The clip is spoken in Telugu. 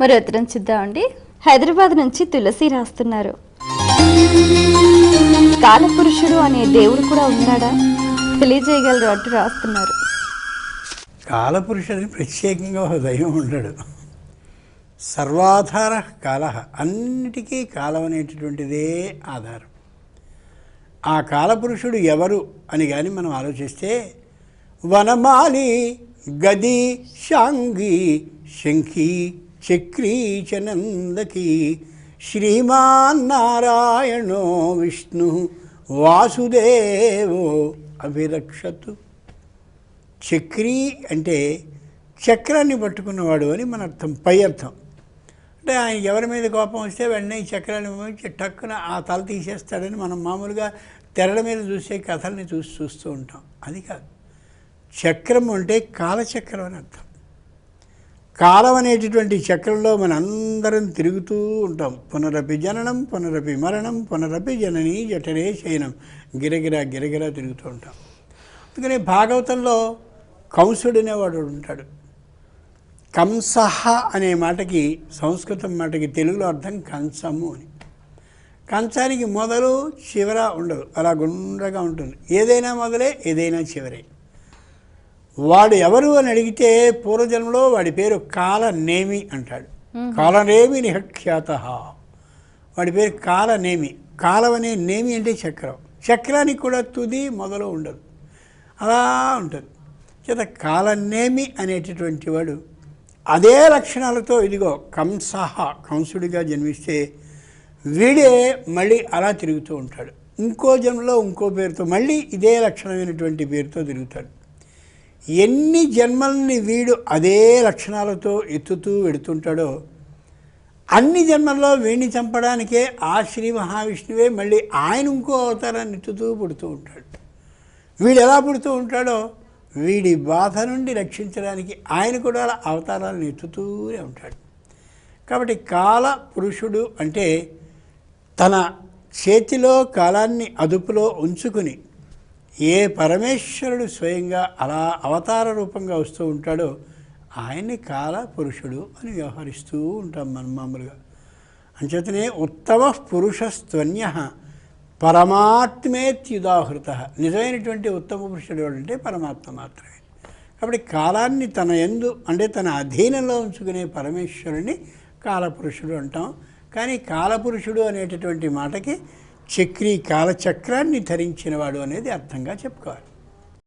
మరి ఉత్తరం చూద్దామండి. హైదరాబాద్ నుంచి తులసి రాస్తున్నారు. కాలపురుషుడు అనే దేవుడు కూడా ఉన్నాడా? తెలియజేయగలరు అంటూ రాస్తున్నారు. కాలపురుషుడికి ప్రత్యేకంగా ఒక దైవం ఉండడు సర్వాధార కాల అన్నిటికీ కాలం అనేటటువంటిదే ఆధారం. ఆ కాలపురుషుడు ఎవరు అని కానీ మనం ఆలోచిస్తే వనమాలి గది శాంగి శంఖి చక్రీచనందకి శ్రీమాన్ నారాయణో విష్ణు వాసుదేవో అభిరక్షతు. చక్రీ అంటే చక్రాన్ని పట్టుకున్నవాడు అని మన అర్థం పై అర్థం. అంటే ఆయన ఎవరి మీద కోపం వస్తే వెంటనే ఈ చక్రాన్ని టక్కున ఆ తల తీసేస్తాడని మనం మామూలుగా తెరల మీద చూసే కథల్ని చూసి చూస్తూ ఉంటాం. అది కాదు. చక్రం అంటే కాలచక్రం అని అర్థం. కాలం అనేటటువంటి చక్రంలో మన అందరం తిరుగుతూ ఉంటాం. పునరపి జననం పునరపి మరణం పునరపి జనని జఠరే శయనం. గిరగిరా గిరగిరా తిరుగుతూ ఉంటాం. అందుకని భాగవతంలో కంసుడు అనేవాడు ఉంటాడు. కంసహ అనే మాటకి సంస్కృతం మాటకి తెలుగులో అర్థం కంసము అని. కంచానికి మొదలు చివర ఉండదు. అలా గుండ్రగా ఉంటుంది. ఏదైనా మొదలే ఏదైనా చివరే. వాడు ఎవరు అని అడిగితే పూర్వజన్మలో వాడి పేరు కాలనేమి అంటాడు. కాలనేమి నిహఖ్యాత వాడి పేరు కాలనేమి. కాలం అనే నేమి అంటే చక్రం. చక్రానికి కూడా తుది మొదలు ఉండదు. అలా ఉంటుంది. చేత కాలనేమి అనేటటువంటి వాడు అదే లక్షణాలతో ఇదిగో కంసహ కంసుడిగా జన్మిస్తే వీడే మళ్ళీ అలా తిరుగుతూ ఉంటాడు. ఇంకో జన్మలో ఇంకో పేరుతో మళ్ళీ ఇదే లక్షణమైనటువంటి పేరుతో తిరుగుతాడు. ఎన్ని జన్మల్ని వీడు అదే లక్షణాలతో ఎత్తుతూ వెడుతుంటాడో అన్ని జన్మల్లో వీడిని చంపడానికే ఆ శ్రీ మహావిష్ణువే మళ్ళీ ఆయన ఇంకో అవతారాన్ని ఎత్తుతూ పుడుతూ ఉంటాడు. వీడు ఎలా పుడుతూ ఉంటాడో వీడి బాధ నుండి రక్షించడానికి ఆయన కూడా అవతారాలను ఎత్తుతూనే ఉంటాడు. కాబట్టి కాల పురుషుడు అంటే తన చేతిలో కాలాన్ని అదుపులో ఉంచుకుని ఏ పరమేశ్వరుడు స్వయంగా అలా అవతార రూపంగా వస్తూ ఉంటాడో ఆయన్ని కాల పురుషుడు అని వ్యవహరిస్తూ ఉంటాం మనం మామూలుగా. అంచేతనే ఉత్తమ పురుషస్త్వన్య పరమాత్మేత్యుదాహృత. నిజమైనటువంటి ఉత్తమ పురుషుడు అంటే పరమాత్మ మాత్రమే. కాబట్టి కాలాన్ని తన ఎందు అంటే తన అధీనంలో ఉంచుకునే పరమేశ్వరుని కాలపురుషుడు అంటాం. కానీ కాలపురుషుడు అనేటటువంటి మాటకి చక్రీ కాలచక్రాన్ని ధరించినవాడు అనేది అర్థంగా చెప్పుకోవాలి.